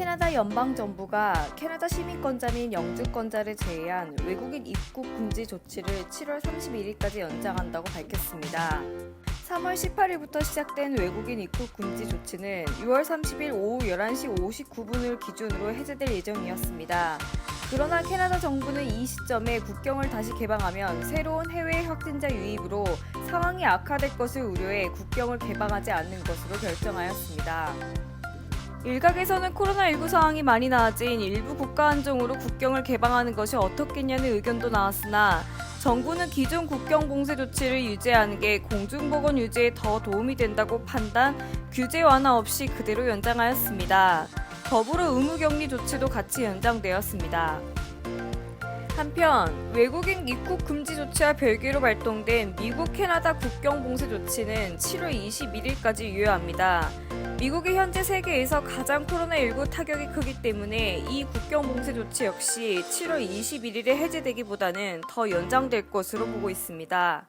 캐나다 연방 정부가 캐나다 시민권자민 영주권자를 제외한 외국인 입국 금지 조치를 7월 31일까지 연장한다고 밝혔습니다. 3월 18일부터 시작된 외국인 입국 금지 조치는 6월 30일 오후 11시 59분을 기준으로 해제될 예정이었습니다. 그러나 캐나다 정부는 이 시점에 국경을 다시 개방하면 새로운 해외 확진자 유입으로 상황이 악화될 것을 우려해 국경을 개방하지 않는 것으로 결정하였습니다. 일각에서는 코로나19 상황이 많이 나아진 일부 국가 한정으로 국경을 개방하는 것이 어떻겠냐는 의견도 나왔으나 정부는 기존 국경 봉쇄 조치를 유지하는 게 공중보건 유지에 더 도움이 된다고 판단, 규제 완화 없이 그대로 연장하였습니다. 더불어 의무 격리 조치도 같이 연장되었습니다. 한편 외국인 입국 금지 조치와 별개로 발동된 미국 캐나다 국경 봉쇄 조치는 7월 21일까지 유효합니다. 미국이 현재 세계에서 가장 코로나19 타격이 크기 때문에 이 국경 봉쇄 조치 역시 7월 21일에 해제되기보다는 더 연장될 것으로 보고 있습니다.